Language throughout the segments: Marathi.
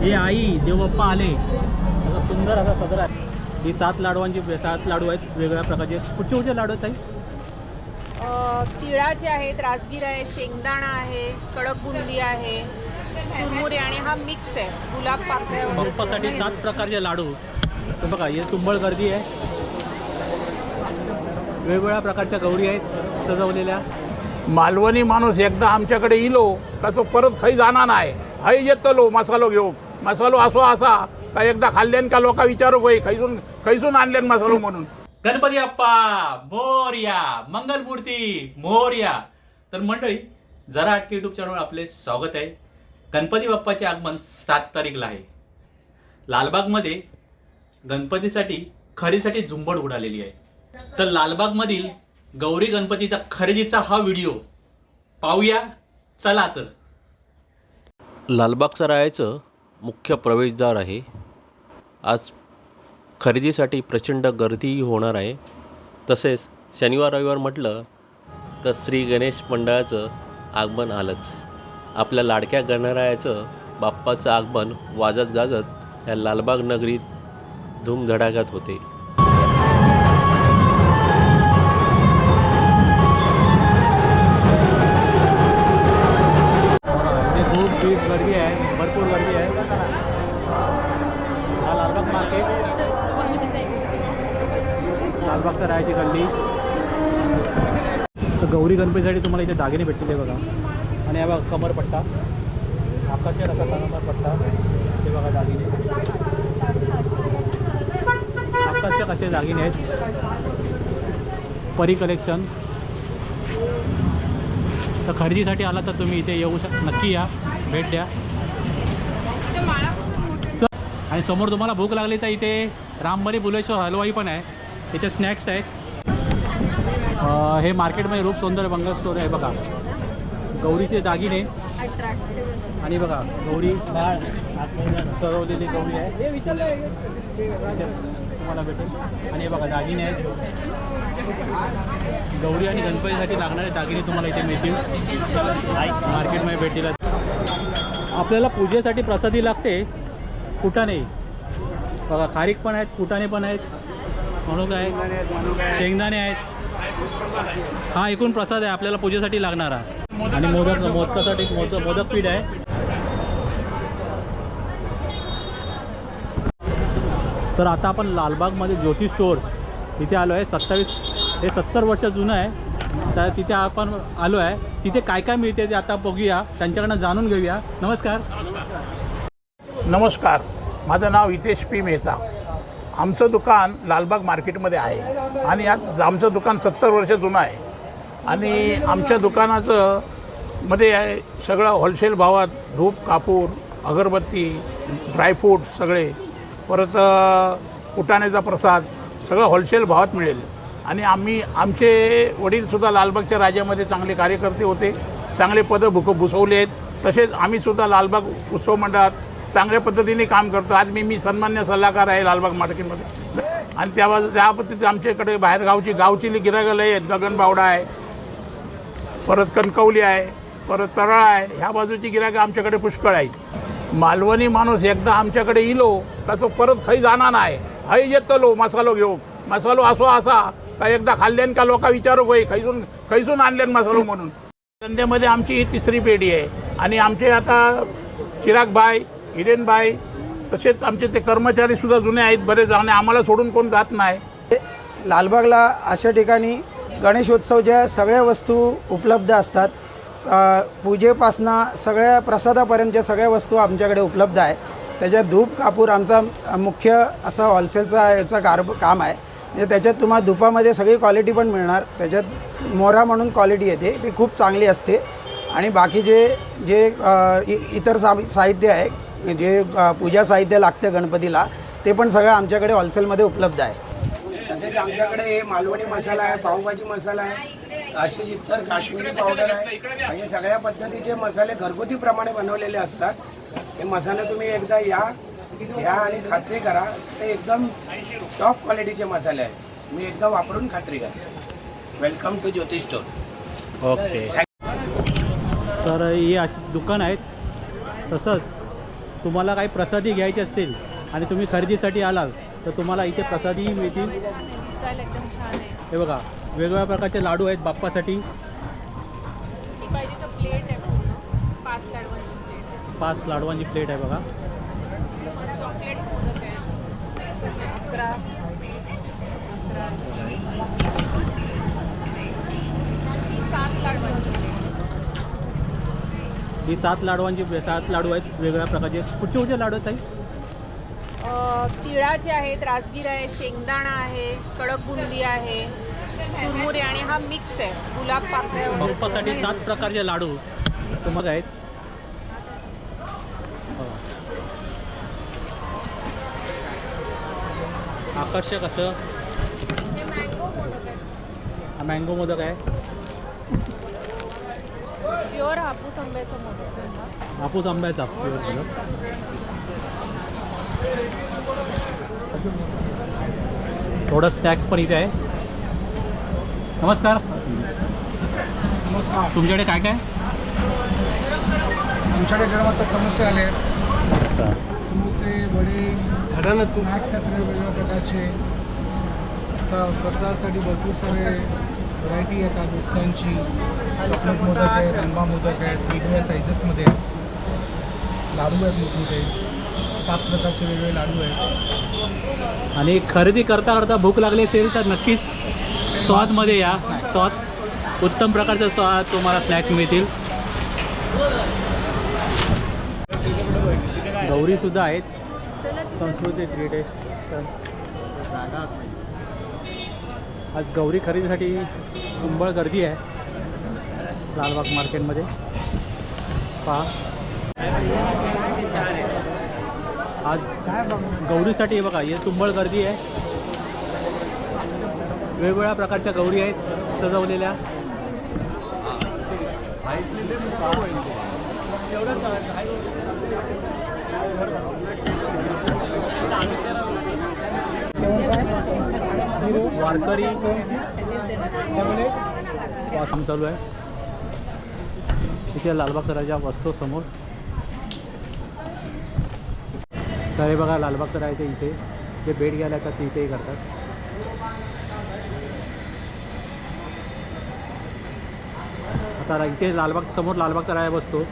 हे आई देवबाप्पा आले. असा सुंदर असा सदर. आहे ही सात लाडवांची सात लाडू आहेत वेगवेगळ्या प्रकारचे. कुठचे कुठचे लाडू आहेत ताई? अ, तिळाचे आहेत राजगिरा आहे शेंगदाणा आहे कडक बुंदी आहे चुरमुरे आणि हा मिक्स आहे. गुलाब पाकळ्या बाप्पासाठी सात प्रकारचे लाडू. तर बघा हे तुंबळ गर्दी आहे. वेगवेगळ्या प्रकारच्या गौरी आहेत सजवलेल्या. मालवणी माणूस एकदा आमच्याकडे इलो का तो परत खाई जाणार नाही. हय येतलो मसालो घेऊ मसालो असो असा का एकदा खाल्ल्यान का लोक विचारू गई खैसून खैसून आणल्यान मसालो म्हणून. गणपती बाप्पा मोर्या मंगलमूर्ती मोर्या. तर मंडळी जरा आटके युट्यूब चॅनलवर आपले स्वागत आहे. गणपती बाप्पाचे आगमन सात तारीखला आहे. लालबागमध्ये गणपतीसाठी खरेदीसाठी झुंबड उडालेली आहे. तर लालबागमधील गौरी गणपतीचा खरेदीचा हा व्हिडिओ पाहूया. चला तर. लालबाग सरायाचं मुख्य प्रवेशद्वार आहे. आज खरेदीसाठी प्रचंड गर्दीही होणार आहे. तसेच शनिवार रविवार म्हटलं तर श्री गणेश मंडळाचं आगमन आलंच. आपल्या लाडक्या गणरायाचं बाप्पाचं आगमन वाजत गाजत या लालबाग नगरीत धूमधडाक्यात होते. इथे खूप गर्दी आहे. आहे ती गल्ली. तर गौरी गणपतीसाठी तुम्हाला इथे दागिने भेटलेले बघा. आणि हा बघा कमरपट्टा आकाशे असा कमरपट्टा ते बघा दागिने. आकर्षक असे दागिने आहेत. परी कलेक्शन तर खरेदीसाठी आला तर तुम्ही इथे येऊ शक नक्की या. भेट द्या. आणि समोर तुम्हाला भूक लागली तर इथे रामबरी बुलेश्वर हलवाई पण आहे. तिथे स्नॅक्स आहेत. हे मार्केटमध्ये रूप सौंदर्य बंगल स्टोर आहे बघा. गौरीचे दागिने. आणि बघा गौरी डाळ सरवलेली गौरी आहे. इथे तुम्हाला भेटेल. आणि हे बघा दागिने आहेत. गौरी आणि गणपतीसाठी लागणारे दागिने तुम्हाला इथे मिळतील. मार्केटमध्ये भेटील. आपल्याला पूजेसाठी प्रसादी लागते. कुटाणे बघा खारीक पण आहेत कुटाणे पण आहेत. मणूक आहे. शेंगदाणे आहेत. हा एकूण प्रसाद आहे आपल्याला पूजेसाठी लागणारा. आणि मोदक मोदकासाठी मोदक मोदक पीठ आहे. तर आता आपण लालबागमध्ये ज्योती स्टोअर्स तिथे आलो आहे. सत्तावीस हे सत्तर वर्ष जुनं आहे. तर तिथे आपण आलो आहे. तिथे काय काय मिळते ते आता बघूया. त्यांच्याकडनं जाणून घेऊया. नमस्कार. नमस्कार. माझं नाव हितेश पी मेहता. आमचं दुकान लालबाग मार्केटमध्ये आहे. आणि यात आमचं दुकान सत्तर वर्ष जुनं आहे. आणि आमच्या दुकानाचं मध्ये आहे सगळं होलसेल भावात धूप कापूर अगरबत्ती ड्रायफ्रूट सगळे. परत उटाण्याचा कुटाण्याचा प्रसाद सगळं होलसेल भावात मिळेल. आणि आम्ही आमचे वडीलसुद्धा लालबागच्या राज्यामध्ये चांगले कार्यकर्ते होते. चांगले पदं भुक भुसवले आहेत. तसेच आम्हीसुद्धा लालबाग उत्सव मंडळात चांगल्या पद्धतीने काम करतो. आज मी मी सन्मान्य सल्लागार आहे लालबाग मार्केटमध्ये. आणि त्या बाजू त्या पद्धतीत आमच्याकडे बाहेरगावची गावची गिरागं लय आहेत. गगनबावडा आहे. परत कणकवली आहे. परत तरळ आहे. ह्या बाजूची गिरागं आमच्याकडे पुष्कळ आहेत. मालवणी माणूस एकदा आमच्याकडे इलो का तो परत खाई जाणार नाही. हय येतलो मसालो घेऊ मसालो असो असा का एकदा खाल्ल्यान का लोका विचारू होई खैसून खैसून आणल्यान मसालो म्हणून. धंद्यामध्ये आमची ही तिसरी पिढी आहे. आणि आमचे आता चिरागबाई हिरेनबाई तसेच आमचे ते कर्मचारीसुद्धा जुने आहेत बरेच आणि आम्हाला सोडून कोण जात नाही. लालबागला अशा ठिकाणी गणेशोत्सव ज्या सगळ्या वस्तू उपलब्ध असतात पूजेपासनं सगळ्या प्रसादापर्यंतच्या सगळ्या वस्तू आमच्याकडे उपलब्ध आहे. त्याच्यात धूप कापूर आमचा मुख्य असा होलसेलचा याचा कार काम आहे. म्हणजे त्याच्यात तुम्हाला धुपामध्ये सगळी क्वालिटी पण मिळणार. त्याच्यात मोरा म्हणून क्वालिटी येते. ती खूप चांगली असते. आणि बाकीचे जे जे इ इतर सा साहित्य आहे जे पूजा साहित्य लागतं गणपतीला ते पण सगळं आमच्याकडे होलसेलमध्ये उपलब्ध आहे. तसेच आमच्याकडे मालवणी मसाला आहे पावभाजी मसाला आहे अशीच इतर काश्मीरी पावडर आहे. असे सगळ्या पद्धतीचे मसाले घरगुती प्रमाणे बनवलेले असतात. हे मसाले तुम्ही एकदा या घ्या आणि खात्री करा. ते एकदम टॉप क्वालिटीचे मसाले आहेत. तुम्ही एकदा वापरून खात्री करा. Welcome to Jyotish store okay तर ही अशी दुकान आहेत. तसंच तुम्हाला काही प्रसादी घ्यायची असतील आणि तुम्ही खरेदीसाठी आलाल तर तुम्हाला इथे प्रसादीही मिळतील. हे बघा वेगवेगळ्या प्रकारचे लाडू आहेत बाप्पासाठी. पाच लाडवांची प्लेट आहे. बघा. सात लाडवांची ही सात लाडवांची सात लाडू आहेत वेगवेगळ्या प्रकारचे. कुठचे कुठचे लाडू आहेत ताई? तिळाचे आहेत राजगीर आहे शेंगदाणा आहे कडक बुंदी आहे चुरमुरे आणि हा मिक्स आहे गुलाब पाकळ्या बाप्पासाठी सात. प्रकारचे लाडू तुम्हाला आहेत. बघा. आकर्षक असं. हे मँगो मोदक आहे हा मँगो मोदक आहे. प्युअर हापूस आंब्याचा मोदक. हापूस आंब्याचा प्युअर मोदक थोडं स्नॅक्स पण इथे आहे. नमस्कार. नमस्कार. तुमच्याकडे काय काय? आमच्याकडे गरम आता समोसे आले. समोसे वडे स्नॅक्स त्या सगळे वेगवेगळ्या प्रकारचे. आता प्रसादासाठी भरपूर सारे व्हरायटी येतात उदकांची चॉकलेट मोदक आहेत आंबा मोदक आहेत वेगवेगळ्या सायझेसमध्ये आहेत. लाडू आहेत मोठमोठे. सात प्रकारचे वेगवेगळे लाडू आहेत. आणि खरेदी करता करता भूक लागली असेल तर नक्कीच स्वादमध्ये या. स्वाद उत्तम प्रकारचा स्वाद तुम्हाला स्नॅक्स मिळतील. गौरीसुद्धा आहेत. संस्कृती ग्रेटेस्ट आज गौरी खरेदीसाठी कुंबळ गर्दी आहे लालबाग मार्केटमध्ये पहा आज गौरीसाठी बघा हे तुंबळ गर्दी आहे वेगवेगळ्या प्रकारच्या गौरी आहेत सजवलेल्या वारकरी वासम चालू आहे. इथे लालबाग करायच्या वस्तू समोर तर हे बघा लालबाग करायचे इथे. जे भेट घ्यायला येतात ते इथेही करतात. आता इथे लालबाग समोर लालबाग करायला बसतो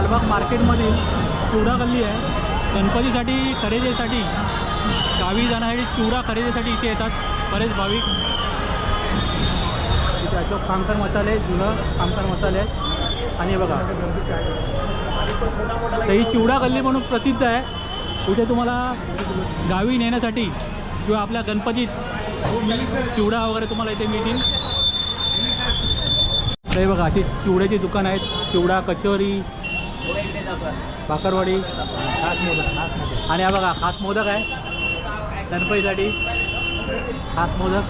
लालबाग मार्केटमधील चिवडा गल्ली आहे. गणपतीसाठी खरेदीसाठी गावी जाण्यासाठी चिवडा खरेदीसाठी इथे येतात. बरेच भाविक. इथे अशोक खामकर मसाले जुनं खामकर मसाले. आहेत आणि बघा. तर ही चिवडा गल्ली म्हणून प्रसिद्ध आहे. इथे तुम्हाला गावी नेण्यासाठी किंवा आपल्या गणपतीत चिवडा वगैरे तुम्हाला इथे मिळतील. तर हे बघा अशी चिवड्याची दुकान आहेत. चिवडा कचोरी भाकरवाडी. आणि हा बघा खास मोदक आहे. गणपतीसाठी खास मोदक.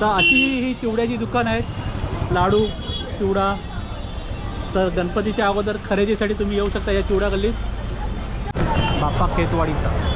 तर अशी ही चिवड्याची दुकान आहेत. लाडू चिवडा. तर गणपतीच्या अगोदर खरेदीसाठी तुम्ही येऊ शकता या चिवडा गल्लीत बाप्पा खेतवाडीचा.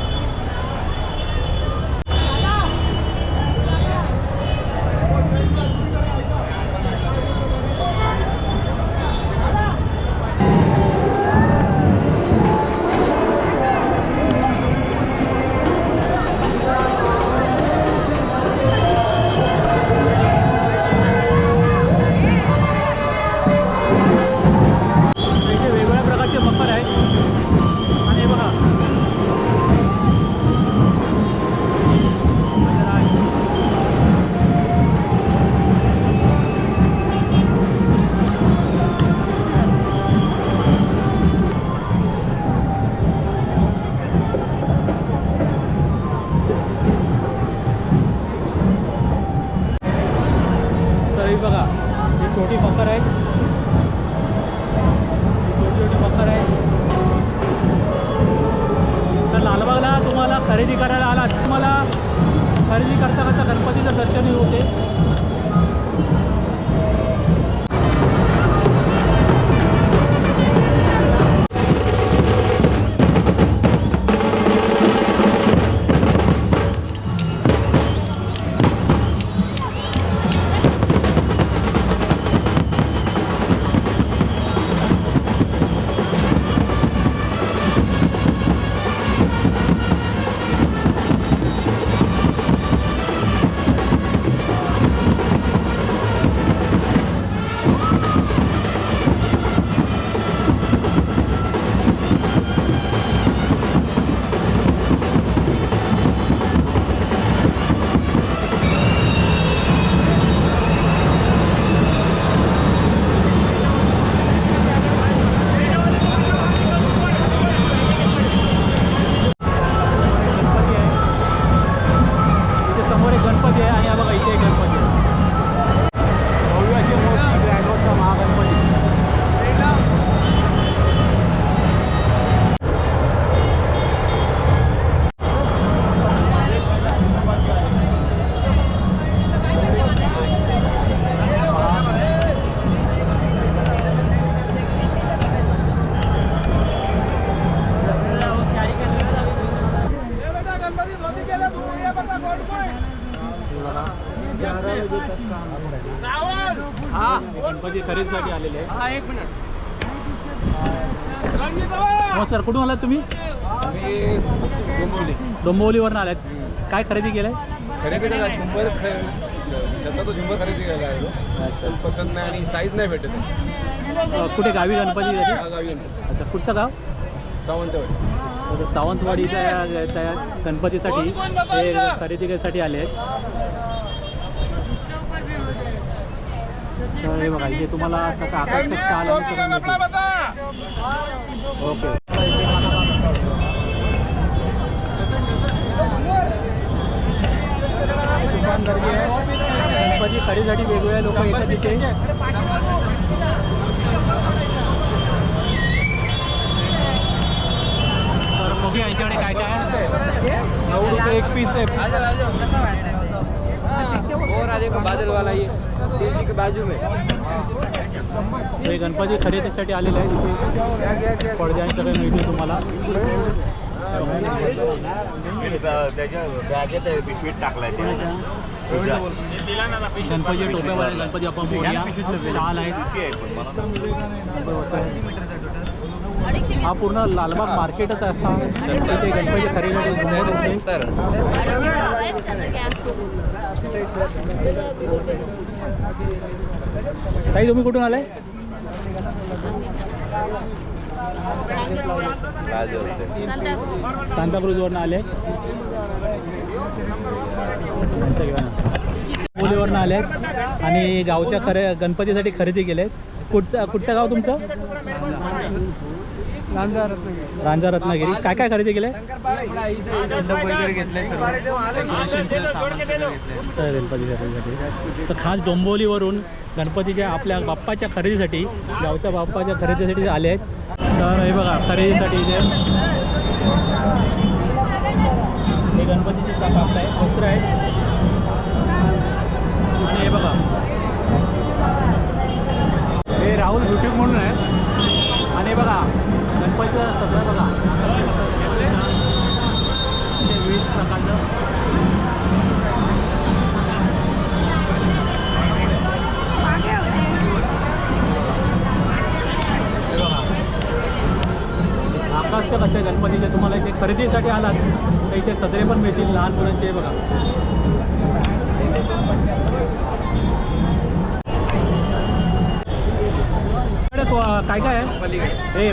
ही बघा. ही छोटी मकर आहे. छोटी छोटी मकर आहे. तर लालबागला तुम्हाला खरेदी करायला आलात. तुम्हाला खरेदी करता करता गणपतीचं दर्शनही होते. गणपती खरेदीसाठी आलेले आहे हा एक मिनिट. हो सर कुठून आलात तुम्ही? डोंबिवलीवरून आलात. काय खरेदी केलंय? खरेदी केला झुंबर स्वतः झुंबर खरेदी केला तो. पसंत नाही आणि साईज नाही भेटत कुठे गावी गणपती गावी अच्छा कुठचं गाव? सावंतवाडी. सावंतवाडीच्या त्या गणपतीसाठी हे खरेदीसाठी आले आहेत. तर हे बघा इथे तुम्हाला असं का आकर्षक शाल आणि सगळं. ओके दुकान गर्दी आहे. गणपती खरेदीसाठी वेगवेगळे लोक येतात तिथे. तर बघूया यांच्याकडे काय काय? नऊ रुपये एक पीस आहे. हे गणपती खरेदीसाठी आलेले आहे तिथे पडद्या आणि सगळे मिळतील तुम्हाला. गणपती टोप्यावर गणपती आपण बोलूया. शाल आहेत. हा पूर्ण लालबाग मार्केटच असा. तिथे गणपती खरेदी घुमत ताई तुम्ही कुठून आलाय? सांताक्रूजवरून आले. बोलीवरून आले. आणि गावच्या खरे गणपतीसाठी खरेदी केले कुठचं कुठचं गाव तुमचं? रांजा रत्नागिरी. काय काय खरेदी केले? गणपती खरेदीसाठी तर खास डोंबोलीवरून गणपतीच्या आपल्या बाप्पाच्या खरेदीसाठी गावच्या बाप्पाच्या खरेदीसाठी आले आहेत. तर हे बघा खरेदीसाठी इथे खरेदीसाठी आलात तर इथे सदरे पण मिळतील लहान मुलांचे बघा. काय काय आहे? हे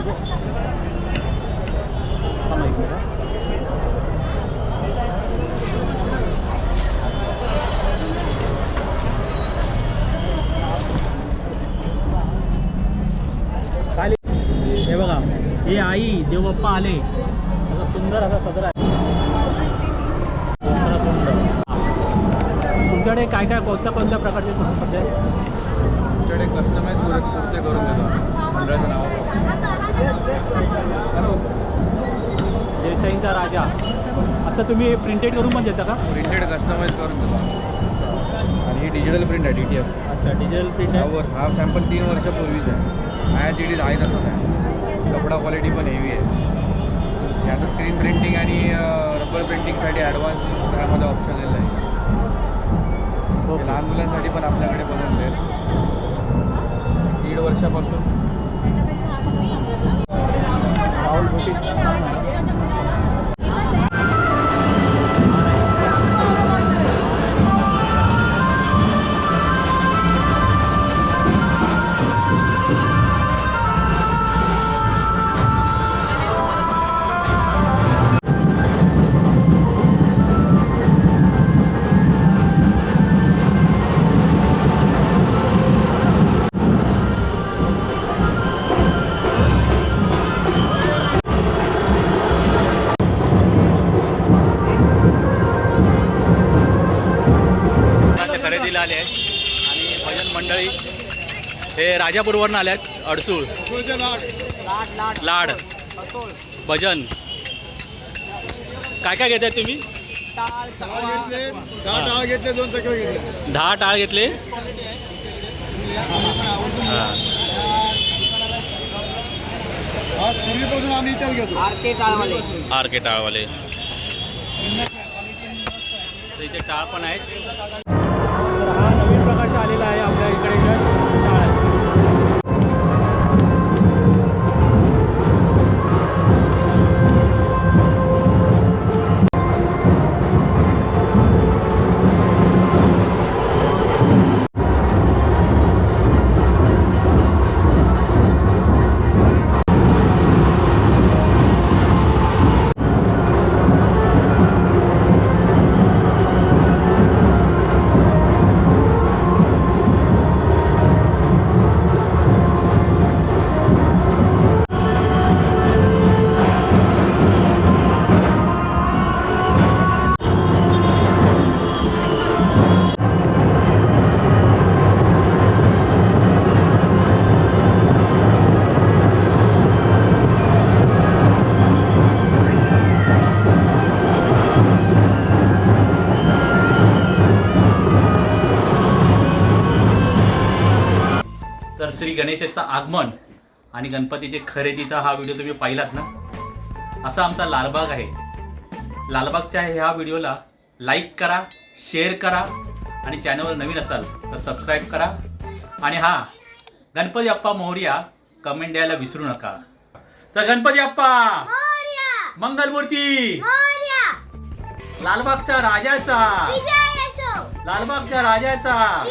हे बघा हे आई देवबाप्पा आले. सुंदर असा सदरा आहे. तुमच्याकडे काय काय कोणत्या कोणत्या प्रकारचे सध्या आमच्याकडे कस्टमाइज कुर्ते करून देतो. मंडळाचं नाव. देसाईंचा राजा. असं तुम्ही प्रिंटेड करून पण देता का? प्रिंटेड कस्टमाइज करून देतो. आणि ही डिजिटल प्रिंट आहे डी टी एफ अच्छा डिजिटल प्रिंट आहे. हा सॅम्पल तीन वर्षापूर्वीच आहे. माझ्या चिडीज आहे तसंच आहे. कपडा क्वालिटी पण हेवी आहे. हे आता स्क्रीन प्रिंटिंग आणि रबर प्रिंटिंगसाठी ॲडव्हान्स त्यामध्ये ऑप्शन दिलेलं आहे. हे लहान मुलांसाठी पण आपल्याकडे बनवले दीड वर्षापासून. राहुल बुटीक खरेदीला आले आहेत. आणि भजन मंडळी हे राजापूरवरून आले आहेत. अडसूळ. लाड. भजन. काय काय घेताय तुम्ही? दहा टाळ घेतले. हां. आर के टाळवाले. इथे टाळ पण आहेत. तर हा नवीन प्रकारचा आलेला आहे. गणेशाचं आगमन आणि गणपतीचे खरेदीचा हा व्हिडिओ तुम्ही पाहिलात ना? असा आमचा लालबाग आहे. लालबागच्या ह्या व्हिडिओला लाईक करा शेअर करा आणि चॅनलवर नवीन असाल तर सबस्क्राईब करा. आणि हा गणपती अप्पा मोहरिया कमेंट द्यायला विसरू नका. तर गणपती अप्पा! मंगलमूर्ती! लालबागच्या राजाचा! लालबागच्या राजाचा!